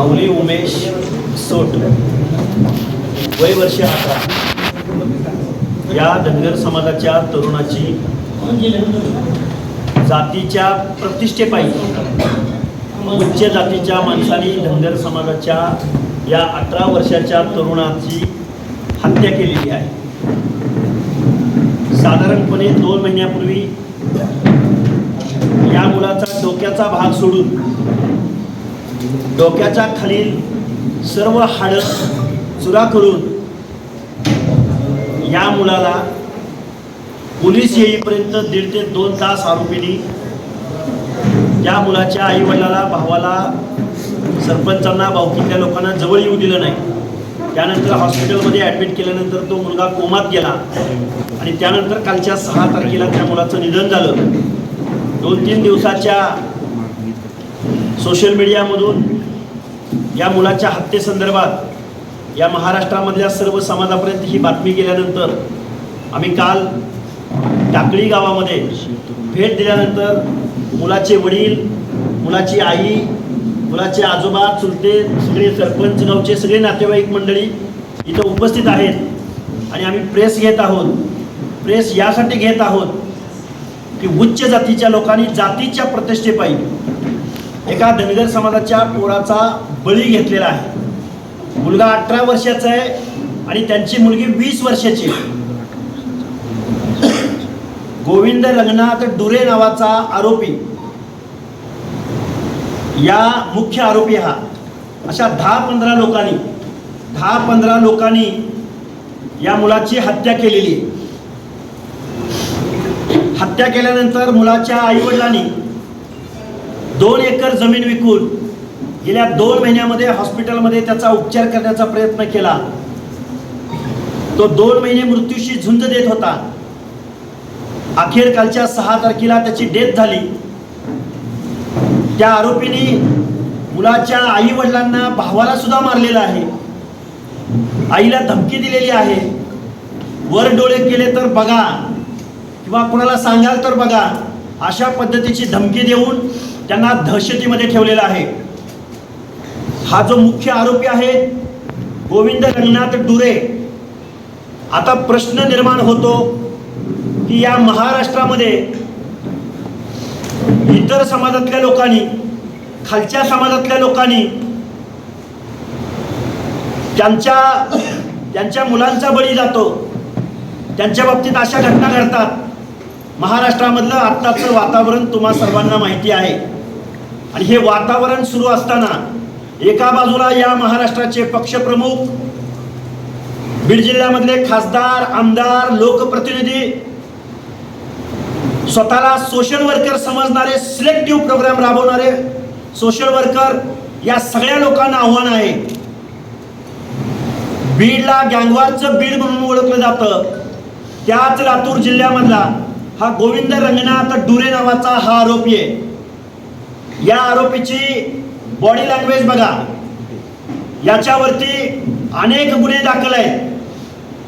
माऊली उमेश सोट. वय वर्ष अठरा या धनगर समाजाच्या तरुणाची जातीच्या प्रतिष्ठेपायी उच्च जातीच्या माणसाने धनगर समाजाच्या या अठरा वर्षाच्या तरुणाची हत्या केलेली आहे. साधारणपणे दोन महिन्यापूर्वी या मुलाचा डोक्याचा भाग सोडून डोक्याच्या खालील सर्व हाडं चुरा करून या मुलाला पोलीस येईपर्यंत दीड ते दोन तास आरोपींनी त्या मुलाच्या आईवडिलाला भावाला सरपंचांना भावकीतल्या लोकांना जवळ येऊ दिलं नाही. त्यानंतर हॉस्पिटलमध्ये ॲडमिट केल्यानंतर तो मुलगा कोमात गेला आणि त्यानंतर कालच्या सहा तारखेला त्या मुलाचं निधन झालं. दोन तीन दिवसाच्या सोशल मीडियामधून या मुलाच्या हत्येसंदर्भात या महाराष्ट्रामधल्या सर्व समाजापर्यंत ही बातमी गेल्यानंतर आम्ही काल टाकळी गावामध्ये भेट दिल्यानंतर मुलाचे वडील मुलाची आई मुलाचे आजोबा चुलते सगळे सरपंच गावचे सगळे नातेवाईक मंडळी इथं उपस्थित आहेत आणि आम्ही प्रेस घेत आहोत. प्रेस यासाठी घेत आहोत की उच्च जातीच्या लोकांनी जातीच्या प्रतिष्ठेपायी एका धनगर समाजाच्या पोराचा बळी घेतलेला आहे. मुलगा अठरा वर्षाचा आहे आणि त्यांची मुलगी वीस वर्षाची आहे. गोविंद रंगनाथ डुरे नावाचा आरोपी. या मुख्य आरोपी हा. अशा दहा पंधरा लोकांनी दहा पंधरा लोकांनी या मुलाची हत्या केलेली हत्या केल्यानंतर मुलाच्या आईवडिलांनी दोन एकर जमीन विकून गेल्या दोन महिन्यामध्ये हॉस्पिटलमध्ये त्याचा उपचार करण्याचा प्रयत्न केला. तो दोन महिने मृत्यूशी झुंज देत होता. अखेर कालच्या सहा तारखेला त्याची डेथ झाली. त्या आरोपीने मुलाच्या आई वडिलांना भावाला सुद्धा मारलेला आहे. आईला धमकी दिलेली आहे. वर डोळे केले तर बघा किंवा कुणाला सांगाल तर बघा अशा पद्धतीची धमकी देऊन त्यांना दहशतीमध्ये ठेवलेला आहे. हा जो मुख्य आरोपी आहे गोविंद रंगनाथ डुरे आता प्रश्न निर्माण होतो की या महाराष्ट्रामध्ये इतर समाजातल्या लोकांनी खालच्या समाजातल्या लोकांनी त्यांच्या त्यांच्या मुलांचा बळी जातो त्यांच्या बाबतीत अशा घटना घडतात. महाराष्ट्रामधलं आत्ताचं वातावरण तुम्हा सर्वांना माहिती आहे. आणि हे वातावरण सुरू असताना एका बाजूला या महाराष्ट्राचे पक्षप्रमुख बीड जिल्ह्यामधले खासदार आमदार लोकप्रतिनिधी स्वतःला सोशल वर्कर समजणारे सिलेक्टिव्ह प्रोग्राम राबवणारे सोशल वर्कर या सगळ्या लोकांना आव्हान आहे. बीडला गँगवारचं बीड म्हणून ओळखलं जातं. त्याच लातूर जिल्ह्यामधला हा गोविंद रंगनाथ डुरे नावाचा हा आरोपी आहे. या आरोपीची बॉडी लँग्वेज बघा. याच्यावरती अनेक गुन्हे दाखल आहेत.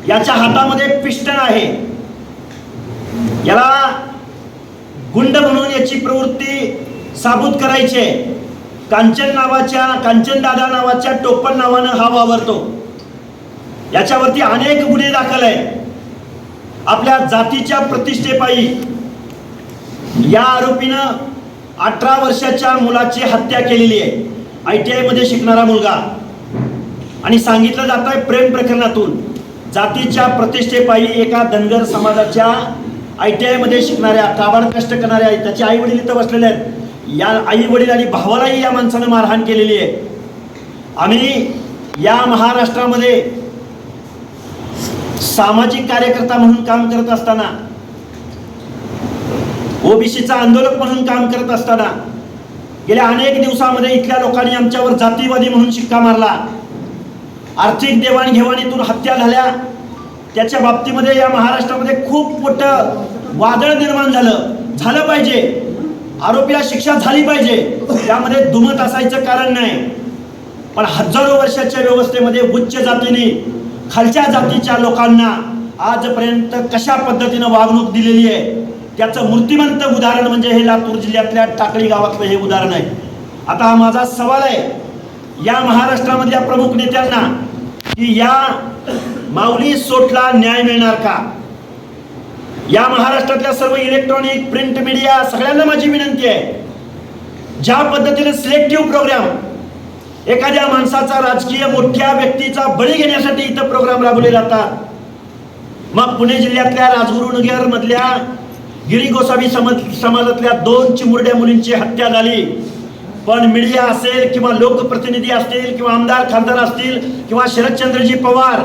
याच्या हातामध्ये पिस्टन आहे. याला गुंड म्हणून याची प्रवृत्ती साबूत करायची आहे. कांचन नावाच्या कांचन दादा नावाच्या टोपण नावानं हा वावरतो. याच्यावरती अनेक गुन्हे दाखल आहेत. आपल्या जातीच्या प्रतिष्ठेपायी या आरोपीनं अठरा वर्षाच्या मुलाची हत्या केलेली आहे. आय टी आयमध्ये शिकणारा मुलगा. आणि सांगितलं जात आहे प्रेम प्रकरणातून. जातीच्या प्रतिष्ठेपायी एका धनगर समाजाच्या आय टी आयमध्ये शिकणाऱ्या काबाड कष्ट करणाऱ्या त्याचे आई वडील इथं बसलेले आहेत. या आई वडील आणि भावालाही या माणसानं मारहाण केलेली आहे. आम्ही या महाराष्ट्रामध्ये सामाजिक कार्यकर्ता म्हणून काम करत असताना ओबीसीचा आंदोलक म्हणून काम करत असताना गेल्या अनेक दिवसामध्ये इथल्या लोकांनी आमच्यावर जातीवादी म्हणून शिक्का मारला. आर्थिक देवाणघेवाणीतून हत्या झाल्या. त्याच्या बाबतीमध्ये या महाराष्ट्रामध्ये खूप मोठं वादळ निर्माण झालं. झालं पाहिजे. आरोपीला शिक्षा झाली पाहिजे. त्यामध्ये दुमत असायचं कारण नाही. पण हजारो वर्षाच्या व्यवस्थेमध्ये उच्च जातीने खालच्या जातीच्या लोकांना आजपर्यंत कशा पद्धतीनं वागणूक दिलेली आहे? त्याचं मूर्तिमंत उदाहरण म्हणजे हे लातूर जिल्ह्यातल्या टाकळी गावातलं हे उदाहरण आहे. आता हा माझा सवाल आहे. या महाराष्ट्रामधल्या प्रमुख नेत्यांना की या माऊली सोटला न्याय मिळणार का? या महाराष्ट्रातल्या सर्व इलेक्ट्रॉनिक प्रिंट मीडिया सगळ्यांना माझी विनंती आहे. ज्या पद्धतीने सिलेक्टिव्ह प्रोग्राम एखाद्या माणसाचा राजकीय मोठ्या व्यक्तीचा बळी घेण्यासाठी इथं प्रोग्राम राबवले जातात. मग पुणे जिल्ह्यातल्या राजगुरुनगर मधल्या गिरी गोसावी समाज समाजातल्या दोन चिमुरड्या मुलींची हत्या झाली. पण मीडिया असेल किंवा लोकप्रतिनिधी असतील किंवा आमदार खासदार असतील किंवा शरदचंद्रजी पवार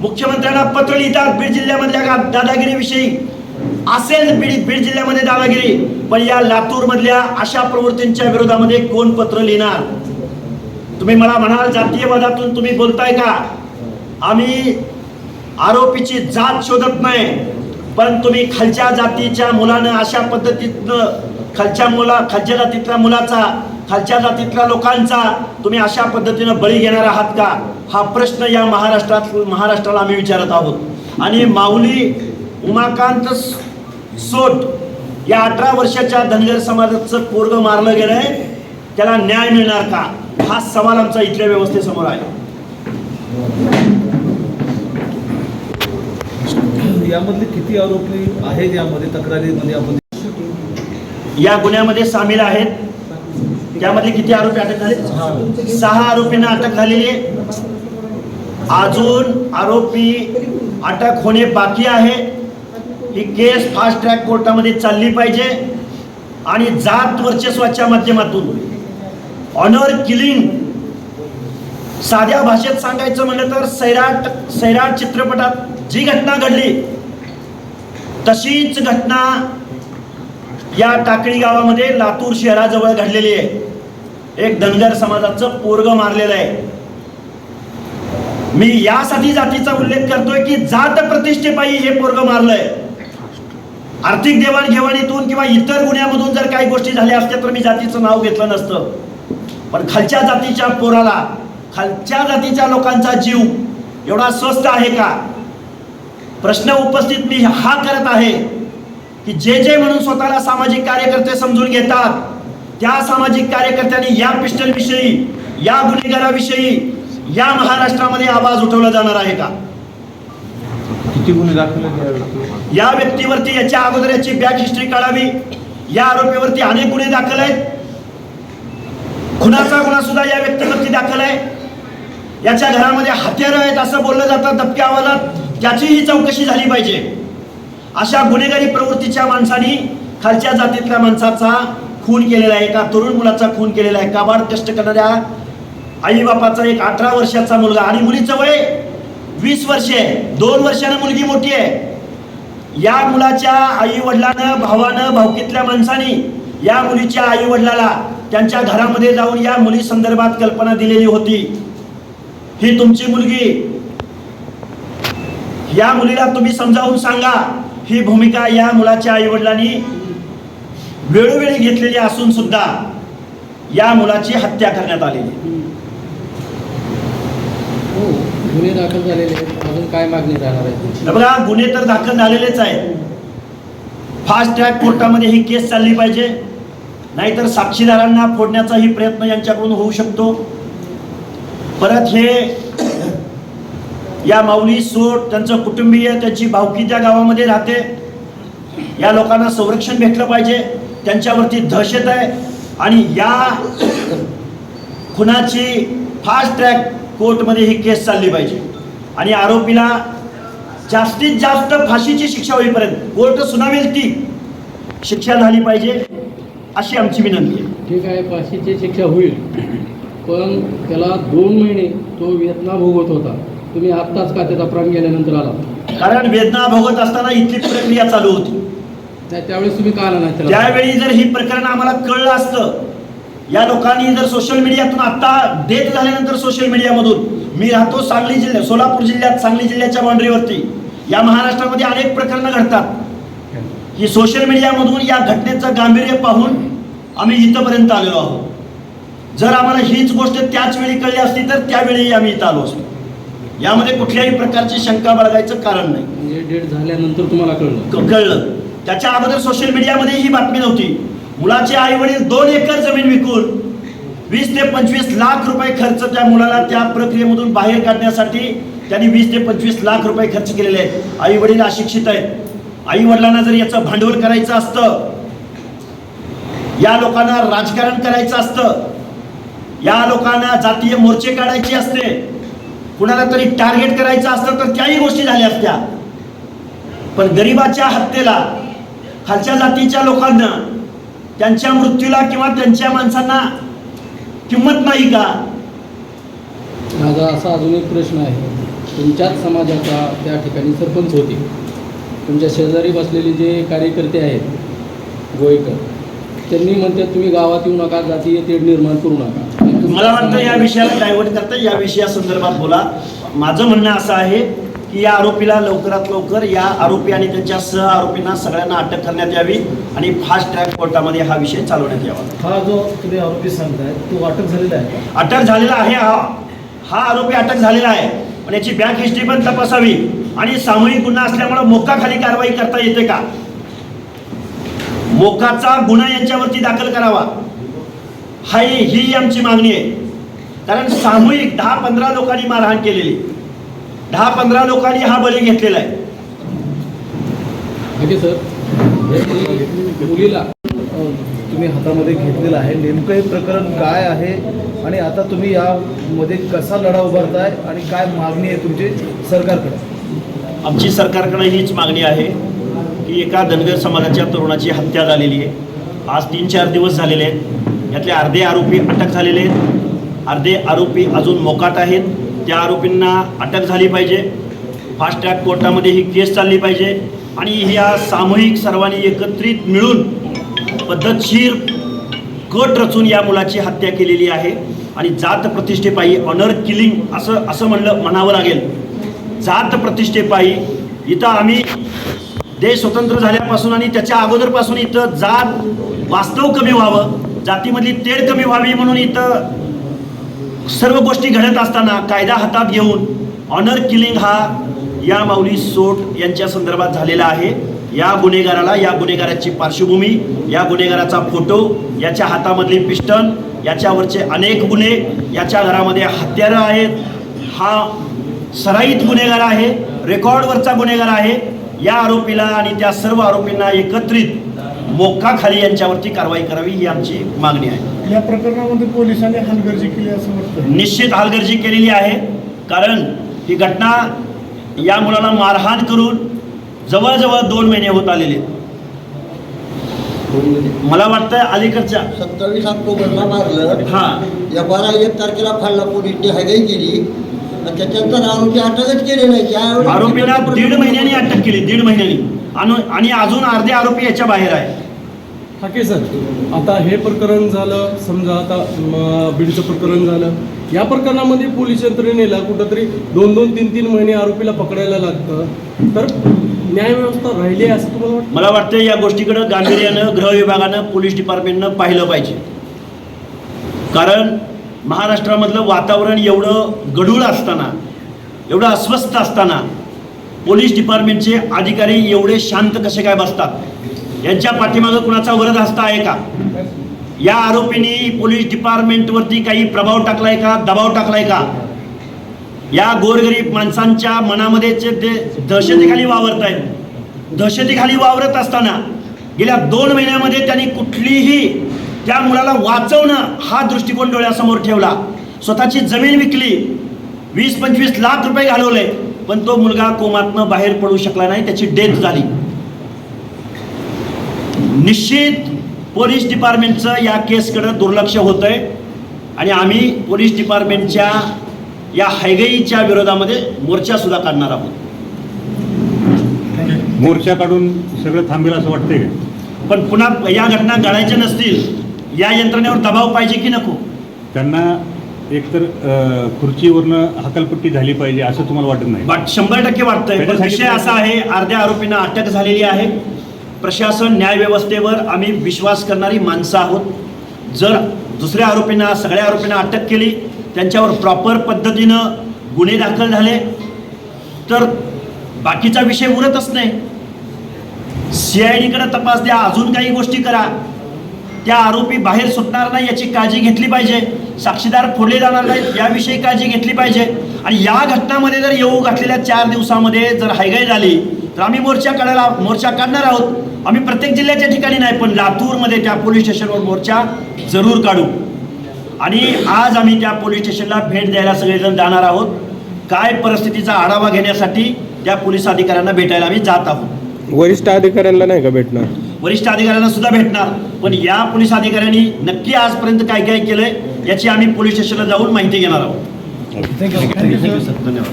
मुख्यमंत्र्यांना पत्र लिहितात बीड जिल्ह्यामधल्या दादागिरीविषयी असेल बीड बीड जिल्ह्यामध्ये दादागिरी पण या लातूरमधल्या अशा प्रवृत्तींच्या विरोधामध्ये कोण पत्र लिहिणार? तुम्ही मला म्हणाल जातीयवादातून तुम्ही बोलताय का? आम्ही आरोपीची जात शोधत नाही. पण तुम्ही खालच्या जातीच्या मुलानं अशा पद्धतीनं खालच्या मुला खालच्या जातीतल्या मुलाचा खालच्या जातीतल्या लोकांचा तुम्ही अशा पद्धतीनं बळी घेणार आहात का? हा प्रश्न या महाराष्ट्रात महाराष्ट्राला आम्ही विचारत आहोत. आणि माऊली उमाकांत सोट या अठरा वर्षाच्या धनगर समाजाचं पोरग मारलं गेलंय. त्याला न्याय मिळणार का? हा सवाल आमचा इथल्या व्यवस्थेसमोर आहे. यामधले किती आरोपी आहेत यामध्ये तक्रारीमध्ये आपण या गुन्ह्यामध्ये सामील आहेत. त्यामध्ये किती आरोपी अटक झाले? सहा आरोपींना अटक झालेली आहे. अजून आरोपी अटक होणे बाकी आहे. ही केस फास्ट ट्रॅक कोर्टामध्ये चालली पाहिजे. आणि जात वर्चस्वाच्या माध्यमातून. ऑनर किलिंग साध्या भाषेत सांगायचं म्हणलं तर सैराट सैराट चित्रपटात जी घटना घडली तशीच घटना या टाकळी गावामध्ये लातूर शहराजवळ घडलेली आहे. एक धनगर समाजाचं पोरग मारलेलं आहे. मी यासाठी जातीचा उल्लेख करतोय की जात प्रतिष्ठेपायी हे पोरग मारलंय. आर्थिक देवाणघेवाणीतून किंवा इतर गुन्ह्यामधून जर काही गोष्टी झाल्या असत्या तर मी जातीचं नाव घेतलं नसतं. पण खालच्या जातीच्या पोराला खालच्या जातीच्या लोकांचा जीव एवढा स्वस्त आहे का? प्रश्न उपस्थित मी हा करत आहे की जे जे म्हणून स्वतःला सामाजिक कार्यकर्ते समजून घेतात त्या सामाजिक कार्यकर्त्यांनी या पिस्टल विषयी या गुन्हेगाराविषयी या महाराष्ट्रामध्ये आवाज उठवला जाणार आहे का? किती गुन्हे दाखल व्यक्तीवर? या व्यक्तीवरती याच्या अगोदर याची बॅक हिस्ट्री काढावी. या आरोपीवरती अनेक गुन्हे दाखल आहेत. खुनाचा गुन्हा सुद्धा या व्यक्तीवरती दाखल आहे. याच्या घरामध्ये हत्यारं आहेत असं बोललं जातं दबक्या आवाजात. त्याचीही चौकशी झाली पाहिजे. अशा गुन्हेगारी प्रवृत्तीच्या माणसानी खालच्या जातीतल्या माणसाचा खून केलेला आहे एका तरुण मुलाचा खून केलेला आहे काबाड कष्ट करणाऱ्या आई बापाचा एक अठरा वर्षाचा मुलगा आणि मुलीचं वय वीस वर्षे आहे. दोन वर्षानं मुलगी मोठी आहे. या मुलाच्या आई वडिलानं भावानं भावकीतल्या माणसानी या मुलीच्या आई वडिलाला त्यांच्या घरामध्ये जाऊन या मुली संदर्भात कल्पना दिलेली होती. ही तुमची मुलगी या मुलीला तुम्ही समजावून सांगा. ही भूमिका या मुलाच्या आई वडिलांनी वेळोवेळी घेतलेली असून सुद्धा या मुलाची हत्या करण्यात आलेली. हो गुन्हे दाखल झालेले अजून काय मागणी राहणार आहे बघा गुन्हे तर दाखल झालेलेच आहेत. फास्ट ट्रॅक कोर्टामध्ये ही केस चालली पाहिजे. नाहीतर साक्षीदारांना फोडण्याचाही प्रयत्न यांच्याकडून होऊ शकतो. परत हे या माऊली सोट त्यांचं कुटुंबीय त्यांची भावकी त्या गावामध्ये राहते. या लोकांना संरक्षण भेटलं पाहिजे. त्यांच्यावरती दहशत आहे. आणि या खुनाची फास्ट ट्रॅक कोर्टमध्ये ही केस चालली पाहिजे. आणि आरोपीला जास्तीत जास्त फाशीची शिक्षा होईपर्यंत कोर्ट सुनावेल ती शिक्षा झाली पाहिजे अशी आमची विनंती आहे. ठीक आहे फाशीची शिक्षा होईल. पण त्याला दोन महिने तो वेदना भोगत होता. तुम्ही आत्ताच का त्याचा प्राण गेल्यानंतर आला? कारण वेदना भोगत असताना इथली प्रक्रिया चालू होती. त्या- त्यावेळेस तुम्ही का आला नाही त्याला? त्यावेळी जर ही प्रकरण आम्हाला कळलं असतं या लोकांनी जर सोशल मीडियातून आता देत झाल्यानंतर सोशल मीडियामधून मी राहतो सांगली जिल्ह्यात सोलापूर जिल्ह्यात सांगली जिल्ह्याच्या बाउंड्रीवरती या महाराष्ट्रामध्ये अनेक प्रकरणं घडतात. ही सोशल मीडियामधून या घटनेचं गांभीर्य पाहून आम्ही इथंपर्यंत आलेलो आहोत. जर आम्हाला हीच गोष्ट त्याच वेळी कळली असती तर त्यावेळी आम्ही इथं आलो असतो. यामध्ये कुठल्याही प्रकारची शंका बाळगायचं कारण नाही. म्हणजे डेट झाल्यानंतर तुम्हाला कळलं. क- कळलं. त्याच्या अगोदर सोशल मीडियामध्ये ही बातमी नव्हती. मुलाचे आई वडील दोन एकर जमीन विकून वीस ते पंचवीस लाख रुपये खर्च त्या मुलाला त्या प्रक्रियेमधून बाहेर काढण्यासाठी त्यांनी वीस ते पंचवीस लाख रुपये खर्च केलेले आहेत. आई वडील अशिक्षित आहेत. आई वडिलांना जर याचं भांडवल करायचं असतं या लोकांना राजकारण करायचं असतं या लोकांना जातीय मोर्चे काढायचे असते कुणाला तरी टार्गेट करायचं असतं तर त्याही गोष्टी झाल्या असत्या. पण गरिबाच्या हत्येला खालच्या जातीच्या लोकांना त्यांच्या मृत्यूला किंवा त्यांच्या माणसांना किंमत नाही का? माझा असा अजून एक प्रश्न आहे. तुमच्याच समाजाचा त्या ठिकाणी सरपंच होते. तुमच्या शेजारी बसलेले जे कार्यकर्ते आहेत गोयकर त्यांनी म्हणतात तुम्ही गावात येऊ नका जातीय तेढ निर्माण करू नका. मला वाटतं या विषयाला डायव्हर्ट करता या विषयासंदर्भात बोला. माझं म्हणणं असं आहे की या आरोपीला लवकरात लवकर या आरोपी आणि त्यांच्या सह आरोपींना सगळ्यांना अटक करण्यात यावी आणि फास्ट ट्रॅक कोर्टामध्ये हा विषय चालवण्यात यावा. हा जो तुम्ही आरोपी सांगताय तो अटक झालेला आहे? अटक झालेला आहे हा. हा आरोपी अटक झालेला आहे. पण याची बॅक हिस्ट्री पण तपासावी आणि सामूहिक गुन्हा असल्यामुळे मोक्काखाली कारवाई करता येते का? मोक्काचा गुन्हा यांच्यावरती दाखल करावा. हाय ही आमची मागणी आहे. कारण सामूहिक दहा पंधरा लोकांनी मारहाण केलेली. दहा पंधरा लोकांनी हा बळी घेतलेला आहे. मुलीला तुम्ही हातामध्ये घेतलेलं आहे नेमकं हे प्रकरण काय आहे? आणि आता तुम्ही यामध्ये कसा लढा उभारताय आणि काय मागणी आहे तुमची सरकारकडे? आमची सरकारकडे हीच मागणी आहे की एका धनगर समाजाच्या तरुणाची हत्या झालेली आहे. आज तीन चार दिवस झालेले आहेत. यातले अर्धे आरोपी अटक झालेले आहेत. अर्धे आरोपी अजून मोकाट आहेत. त्या आरोपींना अटक झाली पाहिजे. फास्ट ट्रॅक कोर्टामध्ये ही केस चालली पाहिजे. आणि ह्या सामूहिक सर्वांनी एकत्रित मिळून पद्धतशीर कट रचून या मुलाची हत्या केलेली आहे. आणि जात प्रतिष्ठेपायी ऑनर किलिंग असं असं म्हणलं म्हणावं लागेल. जात प्रतिष्ठेपायी इथं आम्ही देश स्वतंत्र झाल्यापासून आणि त्याच्या अगोदरपासून इथं जात वास्तव कमी व्हावं. जातीमधली तेढ कमी व्हावी म्हणून इथं सर्व गोष्टी घडत असताना कायदा हातात घेऊन ऑनर किलिंग हा या माऊली सोट यांच्या संदर्भात झालेला आहे. या गुन्हेगाराला या गुन्हेगाराची पार्श्वभूमी या गुन्हेगाराचा फोटो याच्या हातामधली पिस्टन याच्यावरचे अनेक गुन्हे याच्या घरामध्ये हत्यारं आहेत. हा सराईत गुन्हेगार आहे रेकॉर्डवरचा गुन्हेगार आहे. या आरोपीला आणि त्या सर्व आरोपींना एकत्रित मोक्काखाली यांच्यावरती कारवाई करावी ही आमची मागणी आहे. या प्रकरणामध्ये पोलिसांनी हलगर्जी केली असं वाटतं निश्चित हलगर्जी केलेली आहे. कारण ही घटना या मुलाला मारहाण करून जवळजवळ दोन महिने होत आलेले. आहेत. मला वाटतं अलीकडच्या सत्तावीस ऑक्टोबरला मारलं. हा. या बारा एक तारखेला फाडला पोलीसने हगाई केली आणि त्याच्यानंतर आरोपी अटकच केले नाही. आरोपीला दीड महिन्यांनी अटक केली दीड महिन्यांनी. आणि आणि अजून अर्धे आरोपी याच्या बाहेर आहे हाके सर आता हे प्रकरण झालं समजा आता म, बीडचं प्रकरण झालं. या प्रकरणामध्ये पोलीस यंत्रणेला कुठंतरी दोन दोन तीन तीन महिने आरोपीला पकडायला लागतं. तर न्यायव्यवस्था राहिली आहे असं तुम्हाला वाटतं? मला वाटतं या गोष्टीकडं गांभीर्यानं गृह विभागानं पोलीस डिपार्टमेंटनं पाहिलं पाहिजे. कारण महाराष्ट्रामधलं वातावरण एवढं गढूळ असताना एवढं अस्वस्थ असताना पोलीस डिपार्टमेंटचे अधिकारी एवढे शांत कसे काय बसतात? यांच्या पाठीमागं कुणाचा वरद हस्त आहे का? या आरोपींनी पोलीस डिपार्टमेंटवरती काही प्रभाव टाकलाय का दबाव टाकलाय का? या गोरगरीब माणसांच्या मनामध्ये जे ते दहशतीखाली वावरत आहेत दहशतीखाली वावरत असताना गेल्या दोन महिन्यामध्ये त्यांनी कुठलीही त्या मुलाला वाचवणं हा दृष्टिकोन डोळ्यासमोर ठेवला. स्वतःची जमीन विकली. वीस पंचवीस लाख रुपये घालवले. पण तो मुलगा कोमातनं बाहेर पडू शकला नाही त्याची डेथ झाली. निश्चित पोलीस डिपार्टमेंटचं या केसकडं दुर्लक्ष होतंय. आणि आम्ही पोलीस डिपार्टमेंटच्या या हैगईच्या विरोधामध्ये मोर्चा सुद्धा काढणार आहोत. मोर्चा काढून सगळं थांबेल असं वाटतंय पण पुन्हा या घटना घडायच्या नसतील या यंत्रणेवर दबाव पाहिजे की नको? त्यांना एकतर खुर्चीवरनं हकालपट्टी झाली पाहिजे असं तुम्हाला वाटत नाही. वाट शंभर टक्के वाटतंय. पण विषय असा आहे अर्ध्या आरोपींना अटक झालेली आहे. प्रशासन न्यायव्यवस्थेवर आम्ही विश्वास करणारी माणसं आहोत. जर दुसऱ्या आरोपींना सगळ्या आरोपींना अटक केली त्यांच्यावर प्रॉपर पद्धतीनं गुन्हे दाखल झाले तर बाकीचा विषय उरतच नाही. सी आय डीकडे तपास द्या अजून काही गोष्टी करा. त्या आरोपी बाहेर सुटणार नाही याची काळजी घेतली पाहिजे. साक्षीदार फोडले जाणार नाहीत याविषयी काळजी घेतली पाहिजे. आणि या घटनामध्ये जर येऊ घातलेल्या चार दिवसामध्ये जर हायगाई झाली तर आम्ही मोर्चा काढायला मोर्चा काढणार आहोत. आम्ही प्रत्येक जिल्ह्याच्या ठिकाणी नाही पण लातूरमध्ये त्या पोलीस स्टेशनवर मोर्चा जरूर काढू. आणि आज आम्ही त्या पोलीस स्टेशनला भेट द्यायला सगळेजण जाणार आहोत. काय परिस्थितीचा आढावा घेण्यासाठी त्या पोलीस अधिकाऱ्यांना भेटायला आम्ही जात आहोत. वरिष्ठ अधिकाऱ्यांना नाही का भेटणार? वरिष्ठ अधिकाऱ्यांना सुद्धा भेटणार. पण या पोलीस अधिकाऱ्यांनी नक्की आजपर्यंत काय काय केलंय याची आम्ही पोलीस स्टेशनला जाऊन माहिती घेणार आहोत. धन्यवाद.